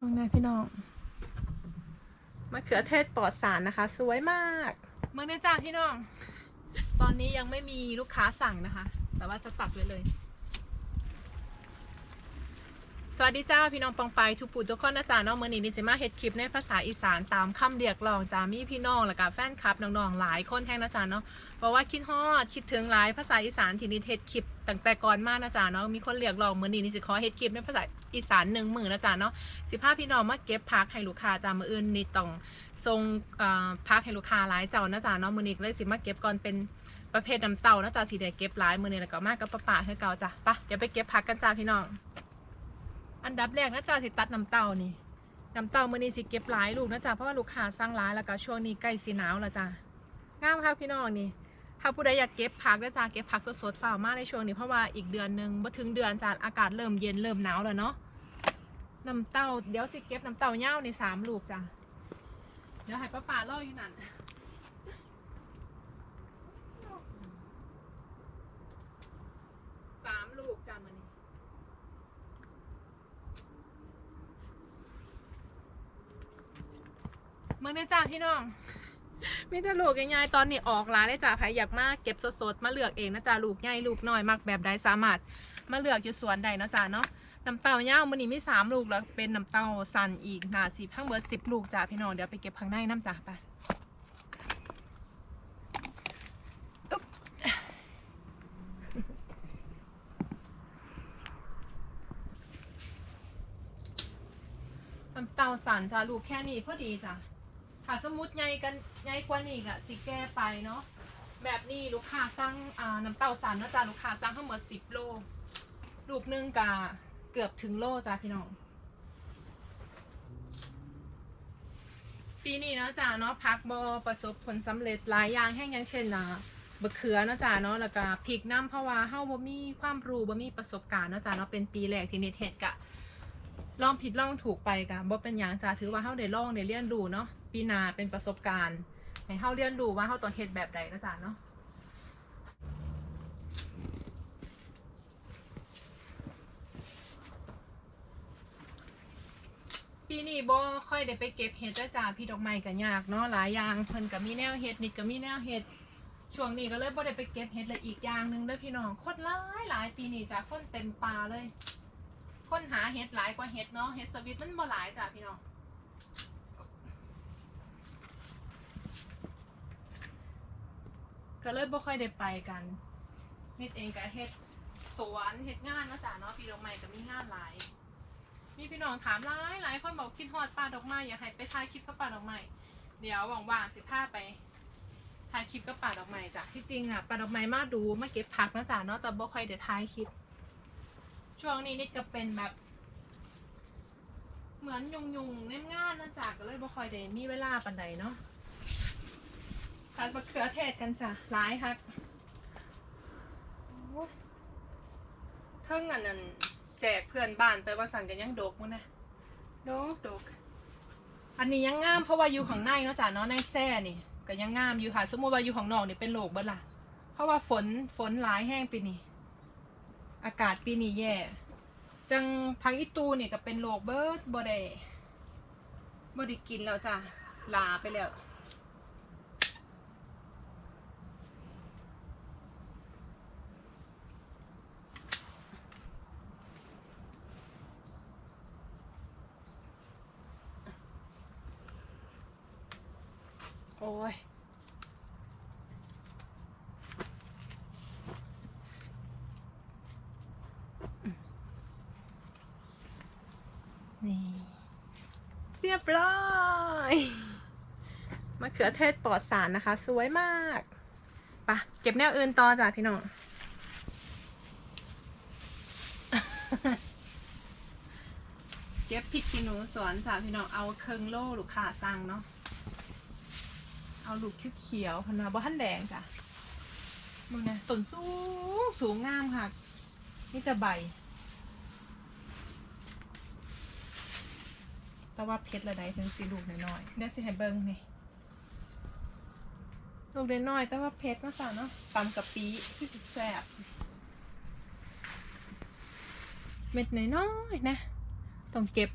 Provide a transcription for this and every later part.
มองหน้าพี่น้องมะเขือเทศปลอดสารนะคะ สวยมากเมื่อนี้จ้าพี่น้อง ตอนนี้ยังไม่มีลูกค้าสั่งนะคะ แต่ว่าจะตัดไว้เลย สวัสดีจ้าพี่น้องปองไปทุกปู่ทุกคนนะจ๊ะเนาะมื่อนี้นิสิมาเฮ็ดคลิปในภาษาอีสานตามคำเรียกร้องจ้ามีพี่น้องแล้วก็แฟนคลับน้องๆหลายคนแท้งนะจ๊ะเนาะเพราะว่าคิดฮอดคิดถึงหลายภาษาอีสานที่นิเฮ็ดคลิปตั้งแต่ก่อนมานะจ๊ะเนาะมีคนเรียกร้องมื่อนี้นิสิขอเฮ็ดคลิปในภาษาอีสานหนึ่งหมือนะจ๊ะเนาะสิพาพี่น้องมาเก็บพักให้ลูกค้าจ้ามืออื่นนี่ต้องส่งพักให้ลูกค้าหลายเจ้านะจ๊ะเนาะมื้อนี้เลยสิมาเก็บก่อนเป็นประเภทน้ำเต้านะจ๊ะที่ได้เก็บหลายมื้อนี้แล้วก็มากับป้าป่าคือเก่าจ้ะไปเดี๋ยวไปเก็บพักกันจ้าพี่น้อง อันดับแรกนะจ๊ะสิตัดน้ำเต้านี่น้ำเต้ามื้อนี้สิเก็บหลายลูกนะจ๊ะเพราะว่าลูกค้าสร้างร้ายแล้วก็ช่วงนี้ใกล้สิหนาวแล้วจ้ะงามค่ะพี่น้องนี่ถ้าผู้ใดอยากเก็บผักนะจ๊ะเก็บผักสดๆฝ่าวมากในช่วงนี้เพราะว่าอีกเดือนหนึงบ่ถึงเดือนจ้ะอากาศเริ่มเย็นเริ่มหนาวแล้วเนาะน้ำเต้าเดี๋ยวสิเก็บน้ำเต้าเน่าในสามลูกจ้ะเดี๋ยวให้ป้าป่าล่ออยู่นั่น สามลูกจ้ะมื้อนี้ เมื่อนี้จ้าพี่น้องมีแต่ลูกง่ายๆตอนนี้ออกร้านเลยจ้าใครอยากมาเก็บสดๆมาเลือกเองนะจ้าลูกใหญ่ลูกน้อยมักแบบใดสามารถมาเลือกอยู่สวนใดนะจ้าเนาะน้ำเต้าเน่ามันนี้มีสามลูกแล้วเป็นน้ำเต้าสันอีกหนาสิบทั้งเบิดสิบลูกจ้าพี่น้องเดี๋ยวไปเก็บข้างในน้ำจ้าไปน้ำเต้าสันจ้าลูกแค่นี้พอดีจ้ะ ถ้าสมมติใหญ่กันใหญ่กว่านี้ก็สิแก้ไปเนาะแบบนี้ลูกค้าสั่งอ่าน้ำเต้าสันเนาะจ้าลูกค้าสั่งทั้งหมดสิบโลลูกนึงกะเกือบถึงโลจ้าพี่น้องปีนี้เนาะจ้าเนาะพักบอประสบผลสำเร็จหลายอย่างแห่งอย่างเช่นนะบะเขือเนาะจ้าเนาะแล้วก็พริกน้ำเพราะว่าเฮาบ่มีความรู้บ่มีประสบการณ์เนาะจ้าเนาะเป็นปีแรกที่เนิเทศกะลองผิดลองถูกไปกะบ่เป็นหยังจ้าถือว่าเฮาได้ลองได้เรียนรู้เนาะ ปีหนาเป็นประสบการณ์ให้เฮาเรียนรู้ว่าเฮาต้องเฮ็ดแบบใดนะจ้าเนาะปีนี้บ่ค่อยได้ไปเก็บเห็ดจ้าจ้าพี่ดอกไม้ก็ยากเนาะหลายอย่างเพิ่นก็มีแนวเห็ดนิดก็มีแนวเห็ดช่วงนี้ก็เลยบ่ได้ไปเก็บเห็ดเลยอีกอย่างหนึงเด้อพี่น้องคนหลายหลายปีนี้จ้าคนเต็มป่าเลย คนหาเห็ดหลายกว่าเห็ดเนาะเห็ดสวิตมันบ่หลายจ้าพี่น้อง ก็เลยบ่ค่อยได้ไปกันนิดเองก็เฮ็ดสวนเฮ็ดงานเนาะจ้าเนาะพี่ดอกไม้ก็มีงานหลาย มีพี่น้องถามหลายหลายคนบอกคิดฮอดป่าดอกไม้อยากให้ไปถ่ายคลิปกับป่าดอกไม้เดี๋ยวว่างๆสิพาไปถ่ายคลิปกับป่าดอกไม้จ้ะที่จริงอะป่าดอกไม้มาดูมาเก็บผักนะจ๊ะเนาะแต่บ่ค่อยได้ถ่ายคลิป ช่วงนี้นิดก็เป็นแบบ เหมือนยุงยุงๆเน่มงานนะจ๊ะก็เลยบ่ค่อยได้มีเวลาปานใดเนาะ ทานมะเขือเทศกันจ้ะหลายคักโอ้ยเทิงอันนั้นแจกเพื่อนบ้านไปว่าสั่งกันยังดกมั้งนะดกดกอันนี้ยังงามเพราะว่าอยู่ข้างในเนาะจ้ะเนาะในแซ่นี่ก็ยังงามอยู่ค่ะสมมติว่าอยู่ข้างนอกนี่เป็นโลกเบิดล่ะ เพราะว่าฝนฝนหลายแห้งปีนี้อากาศปีนี้แย่ จังพังอีตูนี่ก็เป็นโลกเบิดบ่ได้บ่ได้กินแล้วจ้ะลาไปแล้ว โอ้ยนี่เรียบร้อยมะเขือเทศปลอดสารนะคะ สวยมากปะเก็บแนวอื่นต่อจ้ะพี่น้องเก็บพริกขี้หนูสวนจ้ะพี่น้องเอาเคิงโลลูกค้าสั่งเนาะ เอาลูกเขียวๆพันมาบ่ทันแดงจ้ะมึงนะต้นสูงสูงงามค่ะ นี่แต่ใบ แต่ว่าเพชรละไดถึงสีลูกน้อยๆเดี๋ยวสิให้เบิ้งนี่ลูกน้อยๆแต่ว่าเพชรมาสั่เนาะตำกะปิที่สุดแซ่บเม็ดน้อยๆนะ ต้องเก็บ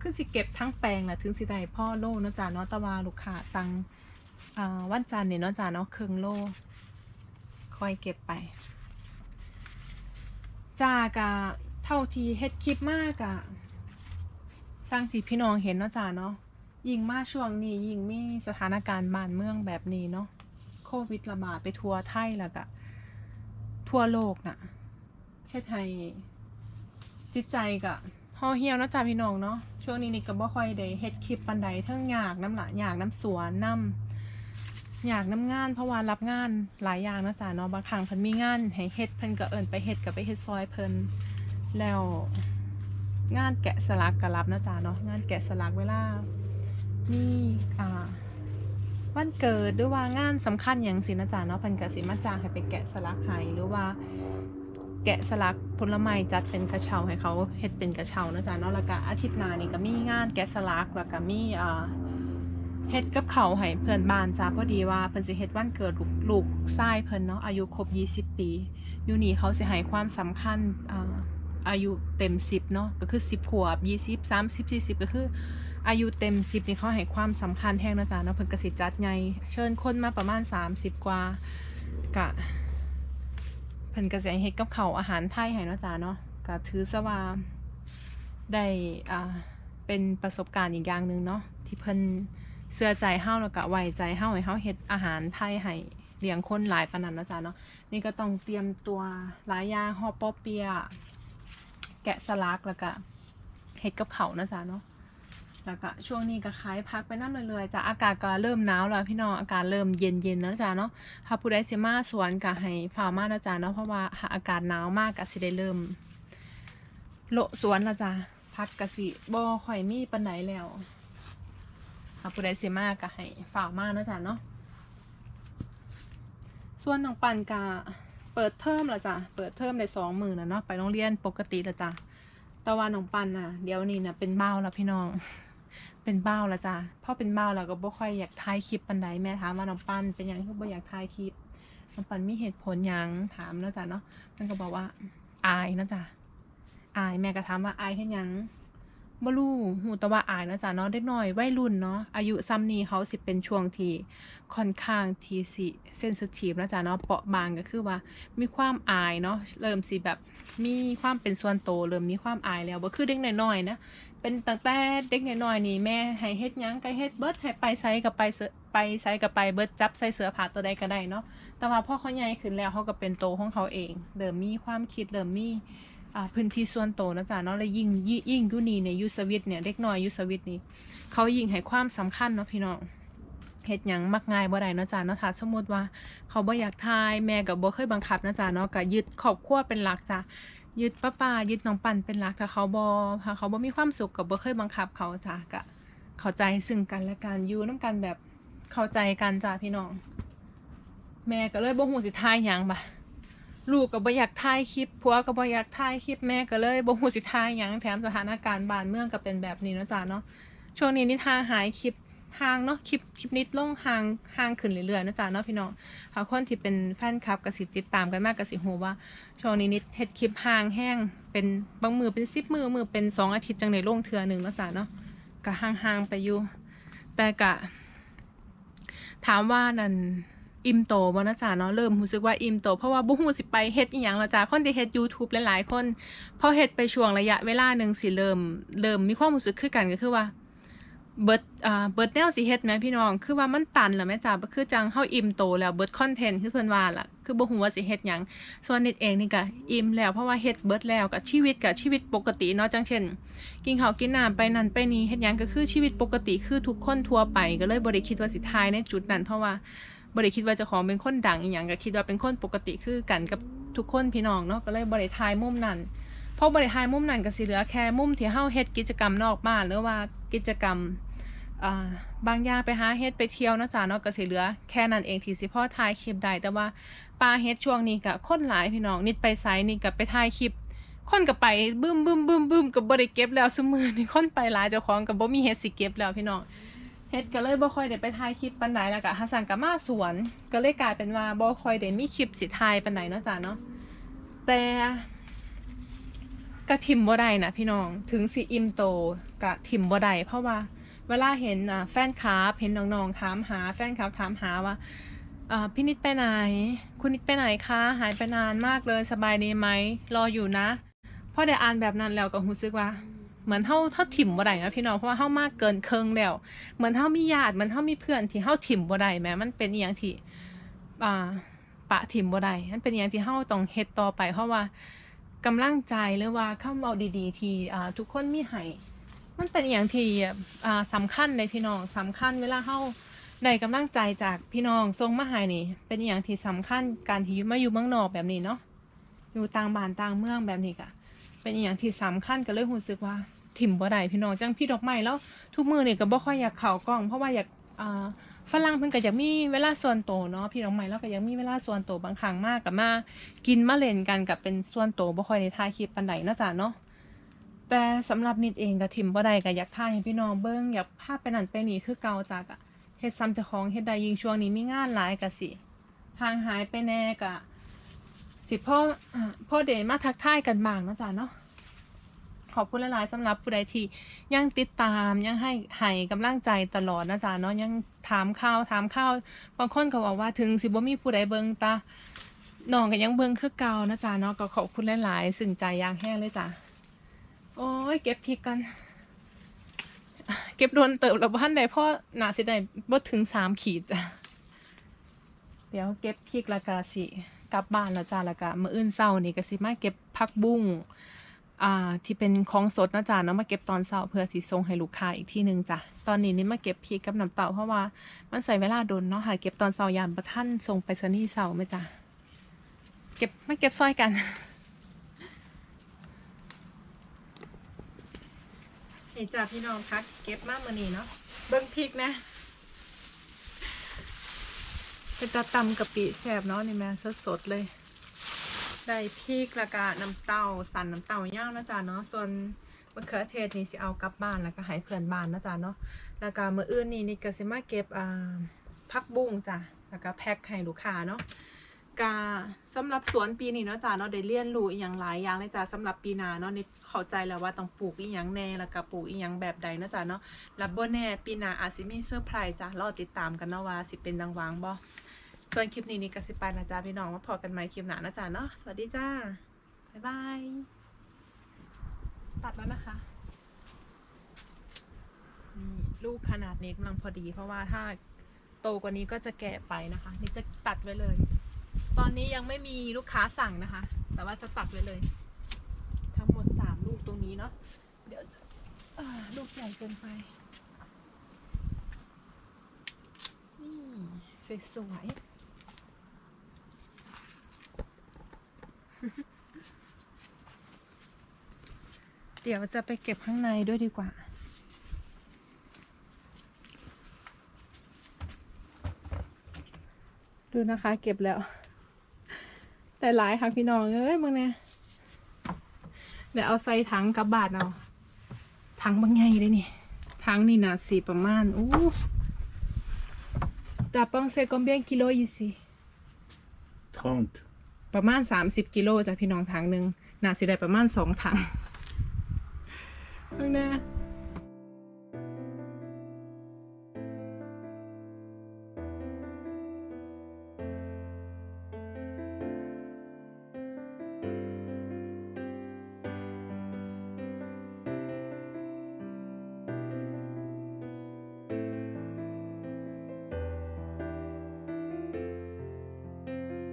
คือสิเก็บทั้งแปลงแหละถึงสิได้พ่อโลเนะจ้าเนาะตะวาลูกค้าสั่ง วันจันทร์เนี่ยเนาะจ้าเนาะครึ่งโลคอยเก็บไปจ้ากะเท่าที่เฮ็ดคลิปมากอะสร้างที่พี่น้องเห็นเนาะจ้าเนาะยิ่งมาช่วงนี้ยิ่งมีสถานการณ์บ้านเมืองแบบนี้เนาะโควิดระบาดไปทั่วไทยแล้วก็ทั่วโลกน่ะเทศไทยจิตใจก็ห่อเหี่ยวเนาะจ้าพี่น้องเนาะช่วงนี้นี่ก็บ่ค่อยได้เฮ็ดคลิปปานใดเทิงอยากน้ำละอยากน้ำสวนน้ำ อยากน้ำงานเพราะว่ารับงานหลายอย่างนะจ้าเนาะบางครั้งเพิ่นมีงานให้เฮ็ดเพิ่นก็เอิ้นไปเฮ็ดก็ไปเฮ็ดซอยเพิ่นแล้วงานแกะสลักก็รับนะจ้าเนาะงานแกะสลักเวลามีอ่าวันเกิดหรือว่างานสำคัญอย่างสินะจ๊ะเนาะเพิ่นก็สิมาจ้างให้ไปแกะสลักให้หรือว่าแกะสลักผลไม้จัดเป็นกระเช้าให้เขาเฮ็ดเป็นกระเช้านะจ๊ะเนาะแล้วก็อาทิตย์หน้านี่ก็มีงานแกะสลักแล้วก็มีอ่า เฮ็ดกับเขาให้เพื่อนบ้านจ้าพอดีว่าเพิ่นสิเฮ็ดวันเกิดลูกลูกชายเพิ่นเนาะอายุครบ 20 ปี อยู่นี่เขาสิให้ความสำคัญอ่าอายุเต็ม 10เนาะก็คือ 10ขวบ20 30 40 ก็คือ อายุเต็ม 10นี่เขาให้ความสำคัญแฮงนะจ๊ะเนาะเพิ่นก็สิจัดใหญ่เชิญคนมาประมาณ 30 กว่ากะเพิ่นก็สิเฮ็ดกับเขาอาหารไทยให้เนาะจ้าเนาะก็ถือซะว่าได้อ่าเป็นประสบการณ์อีกอย่างหนึ่งเนาะที่เพิ่น เชื่อใจเฮาแล้วก็ไว้ใจเฮาให้เฮาเฮ็ดอาหารไทยให้เลี้ยงคนหลายปานนั้นนะจ้าเนาะนี่ก็ต้องเตรียมตัวหลายอย่างห่อปอเปียะแกะสลักแล้วก็เฮ็ดกับเขานะจ้าเนาะแล้วก็ช่วงนี้ก็ขายพักไปนั่นเรื่อยๆจ้ะอากาศก็เริ่มหนาวแล้วพี่น้องอากาศเริ่มเย็นๆแล้วจ้าเนาะถ้าผู้ใดสิมาสวนก็ให้ฝ่ามานะจ๊ะเนาะเพราะว่าอากาศหนาวมากก็สิได้เริ่มโละสวนละจ้ะพักกสิบ่ค่อยมีปานไหนแล้ว ถ้าผู้ใดสิมากก็ให้ฝ่ามานะจ๊ะเนาะส่วนน้องปันก็เปิดเทอมละจ้ะเปิดเทอมได้สองหมื่นแล้วเนาะไปโรงเรียนปกติละจ้ะแต่ว่าน้องปันน่ะ เดี๋ยวนี้น่ะเป็นเบ้าแล้วพี่น้อง เป็นเบ้าล้วจ้ะพอเป็นเบ้าแล้วก็บ่ค่อยอยากถ่ายคลิปปันใดแม่ถามว่าน้องปันเป็นยังคือบ่อยากถ่ายคลิปน้องปันมีเหตุผลยังถามแล้วจ้ะเนาะมันก็บอกว่าอายนะจ้ะอายแม่ก็ถามว่าอายเฮ็ดหยัง บ่รู้หูแต่ว่าอายนะจ้ะเนาะเด็กน้อยวัยรุ่นเนาะอายุซ้ำนี้เขาสิเป็นช่วงที่ค่อนข้างที่สิเซนซิทีฟนะจ้ะเนาะเปราะบางก็คือว่า มีความอายเนาะเริ่มสิแบบมีความเป็นส่วนโตเริ่มมีความอายแล้วบ่คือเด็กน้อยๆนะเป็นตั้งแต่เด็กน้อยๆนี่แม่ให้เฮ็ดหยังก็เฮ็ดเบิดให้ไปไสก็ไปเสือไปไสก็ไปเบิดจับใส่เสื้อผ้าตัวใดก็ได้เนาะแต่ว่าพ่อเขาใหญ่ขึ้นแล้วเขาก็เป็นโตของเขาเองเริ่มมีความคิดเริ่มมี พื้นที่ส่วนโตนะจ๊ะเนาะแล้วยิ่งยิ่งยิ่งยุนีเนี่ยยูสวิตเนี่ยเด็กน้อยยูสวิตนี่เขายิ่งให้ความสำคัญเนาะพี่น้องเฮ็ดหยังมักง่ายบ่ได้เนาะจ้ะเนาะถ้าสมมติว่า เขาบ่อยากทายแม่ก็บ่เคยบังคับนะจ๊ะเนาะก็ยึดครอบครัวเป็นหลักจ้ะยึดป้าป้ายึดน้องปันเป็นหลักถ้าเขาบอถ้าเขาบ่มีความสุขกับบ่เคยบังคับเขาจ้ะกะเข้าใจซึ่งกันและกันอยู่น้ำกันแบบเข้าใจกันจ้ะพี่น้อง แม่ก็เลยบ่ฮู้สิทายหยังบะ ลูกก็บ่อยากถ่ายคลิปผัวก็บ่อยากถ่ายคลิปแม่ก็เลยบ่ฮู้สิทายหยังแถมสถานการณ์บ้านเมืองก็เป็นแบบนี้นะจ้ะเนาะช่วงนี้นิทางหายคลิปห่างเนาะคลิปคลิปนิดลงห่างห่างขึ้นเรื่อยๆนะจ๊ะเนาะพี่น้องถ้าคนที่เป็นแฟนคลับก็สิติดตามกันมากก็สิฮู้ว่าช่วงนี้นิดเฮ็ดคลิปห่างแห้งเป็นบางมือเป็นสิบมือมือเป็นสองอาทิตย์จังในโล่งเทือหนึ่งแล้วจ้ะเนาะก็ห่างๆไปอยู่แต่กะถามว่านั่น อิ่มโตบ่นะจ๊ะเนาะเริ่มรู้สึกว่าอิ่มโต เพราะว่าบ่ฮู้สิไปเฮ็ดอีหยังล้วจ้ะคนที่เฮ็ด YouTube หลายๆคนพอเฮ็ดไปช่วงระยะเวลาหนึ่งสิเริ่มเริ่มมีความรู้สึกคือกันก็คือว่าเบิดอ่าเบิร์ดแนวสิเฮ็ดแหมพี่น้อง คือว่ามันตันแล้วแม่จ้าคือจังเฮาอิ่มโตแล้วเบิร์ดคอนเทนต์คือเพิ่นว่าล่ะ คือบ่ฮู้ว่าสิเฮ็ดหยัง ส่วนนิดเองนี่ก็อิ่มแล้วเพราะว่าเฮ็ดเบิร์ดแล้วกับชีวิตกับชีวิตปกติเนาะจังเช่น กินข้าวกินน้ำไปนั่นไปนี่เฮ็ดหยังก็คือชีวิตปกติคือทุกคนทั่วไปก็เลยบ่ได้คิดว่าสิทายในจุดนั้นเพราะว่า บ่ได้คิดว่าเจ้าของเป็นคนดังอีหยังก็คิดว่าเป็นคนปกติคือกันกับทุกคนพี่น้องเนาะก็เลยบ่ได้ทายมุมนั้นพอบ่ได้ทายมุมนั้นก็สิเหลือแค่มุมที่เฮาเฮ็ดกิจกรรมนอกบ้านหรือว่ากิจกรรมอ่าบางอย่างไปหาเฮ็ดไปเที่ยวนะจ้าเนาะก็สิเหลือแค่นั้นเองที่สิพ่อถ่ายคลิปได้แต่ว่าปลาเฮ็ดช่วงนี้ก็คนหลายพี่น้องนิดไปไสนี่ก็ไปถ่ายคลิปคนก็ไปบึ้มบึ้มบึ้มบึ้มก็บ่ได้เก็บแล้วซุมื้อนี่คนไปหลายเจ้าของก็บ่มีเฮ็ดสิเก็บแล้วพี่น้อง เฮ็ดก็เลยบ่ค่อยได้ไปถ่ายคลิปปานใดแล้วก็ฮัสซันก็มาสวน ก็เลยกลายเป็นว่าบ่ค่อยได้มีคลิปสิถ่ายปานใดเนาะจ้าเนาะแต่กระทิมบ่ได้นะพี่น้องถึงสิอิ่มโตกะถิ่มบ่ได้เพราะว่าเวลาเห็นอ่าแฟนคลับเห็นน้องๆถามหา แฟนคลับถามหาว่าอ่าพี่นิดไปไหน คุณนิดไปไหนคะหายไปนานมากเลยสบายดีไหมรออยู่นะพอได้อ่านแบบนั้นแล้วก็รู้สึกว่า เหมือนเฮาเฮาถิ่มบ่ได้นะพี่น้องเพราะว่าเฮามากเกินเคิงแล้ว เหมือนเฮามีญาติเหมือนเฮามีเพื่อนที่เฮาถิ่มบ่ได้แม้มันเป็นอีหยังที่อ่าปะถิ่มบ่ได้มันเป็นอีหยังที่เฮาต้องเฮ็ดต่อไป เพราะว่ากำลังใจหรือว่าคำเว้าดีๆ ที่อ่าทุกคนมีให้มันเป็นอีหยังที่อ่าสำคัญเลยพี่น้องสำคัญเวลาเฮาได้กำลังใจจากพี่น้องส่งมาให้นี่ เป็นอีหยังที่สำคัญการที่มาอยู่เมืองนอกแบบนี้เนาะอยู่ต่างบ้านต่างเมืองแบบนี้ก็เป็นอย่างที่สำคัญก็เลยรู้สึกว่า ถิ่มบ่ได้พี่น้องจังพี่ดอกไม้แล้ว ทุกมือเนี่ยก็บ่ค่อยอยากเข้ากล้อง เพราะว่าอยากอ่าฝรั่งเพิ่นก็อยากมีเวลาส่วนโตเนาะพี่ดอกไม้แล้วก็อยากมีเวลาส่วนโตบางครั้งมากกับมา กินมาเล่นกันกับเป็นส่วนโตบ่ค่อยได้ถ่ายคลิปปานใดเนาะจ้ะเนาะแต่สำหรับนิดเองก็ถิ่มบ่ได้ก็อยากถ่ายให้พี่น้องเบิ่งอยากพาไปนั่นไปนี่คือเก่าจ้ะก็เฮ็ดซ้ำเจ้าของเฮ็ดได้ยิงช่วงนี้มีงานหลายก็สิห่างหายไปแน่ก็สิพ่ออ่าพ่อเดมาทักทายกันบ้างเนาะจ้ะเนาะ ขอบคุณหลายๆสำหรับผู้ใดที่ยังติดตามยังให้ให้กำลังใจตลอดนะจ๊ะเนาะยังถามข่าวถามข่าวบางคนก็บอกว่าถึงสิบ่มีผู้ใดเบิ่งตาน้องก็ยังเบิ่งคือเก่านะจ๊ะเนาะก็ขอบคุณหลายๆสึ่งใจยางแห้งเลยจ้ะโอ้ยเก็บพริกกัน เก็บโดนเติบแล้วบ้านใดพ่อหนาสิได้บ่ถึงสามขีดจ้ะเดี๋ยวเก็บพริกล้วก็สิกลับบ้านแล้วจ้ะล้วก็มื้ออื่นเช้านี่ก็สิมาเก็บผักบุ้ง อ่าที่เป็นของสดนะจ๊ะเนาะมาเก็บตอนเช้าเพื่อที่ส่งให้ลูกค้าอีกที่หนึ่งจ้ะตอนนี้นี่มาเก็บพริกกับน้ำเต่าเพราะว่ามันใส่เวลาโดนเนาะค่ะเก็บตอนเช้ายามประท่านส่งไปสนีย์เช้าไหมจ้ะเก็บมาเก็บซอยกันนี่จ้ะพี่น้องพักเก็บมากมือนี้เนาะเบิ้งพริกนะเป็นตาตำกะปิแสบเนาะนี่แม่สดๆเลย ได้พริกแล้วก็น้ำเต้าสั่นน้ำเต้าย่างนะจ๊ะเนาะส่วนมะเขือเทศนี่สิเอากลับบ้านแล้วก็ให้เพื่อนบ้านนะจ๊ะเนาะแล้วก็มื้ออื่นนี่นี่ก็สิมาเก็บอ่าผักบุ้งจ้ะแล้วก็แพ็คให้ลูกค้าเนาะกาสำหรับสวนปีนี้เนาะจ้ะเนาะได้เรียนรู้อีหยังหลายอย่างเลยจ้ะสำหรับปีหน้าเนาะนี่เข้าใจแล้วว่าต้องปลูกอีหยังแน่แล้วก็ปลูกอีหยังแบบใดเนาะจ้ะเนาะแล้วบ่แน่ปีหน้าอาจสิมีเซอร์ไพรส์จ้ะรอติดตามกันเนาะว่าสิเป็นดังวังบ่ ส่วนคลิปนี้นี่ก็สิไปนะจ๊ะพี่น้องมาพอกันใหมคลิปหน้านะจ๊ะเนาะสวัสดีจ้าบ๊ายบายตัดแล้วนะคะนี่ลูกขนาดนี้กำลังพอดีเพราะว่าถ้าโตกว่านี้ก็จะแก่ไปนะคะ นี่จะตัดไว้เลย ตอนนี้ยังไม่มีลูกค้าสั่งนะคะ แต่ว่าจะตัดไว้เลย ทั้งหมดสามลูกตรงนี้เนาะเดี๋ยวจะลูกใหญ่เกินไป นี่สวยๆ เดี๋ยวจะไปเก็บข้างในด้วยดีกว่า ดูนะคะ เก็บแล้ว แต่หลายค่ะพี่น้อง เอ้ยมึงเนี่ยเดี๋ยวเอาใส่ถังกับบาทเอาถังบางไงเลยนี่ถังนี่นะสีประมาณอู้ตาปองเซกอมเบียนกิโลยี่สิ 30. ประมาณสามสิบกิโลจ้ะพี่น้องถังหนึ่งน่าสิได้ประมาณสองถังข้างหน้า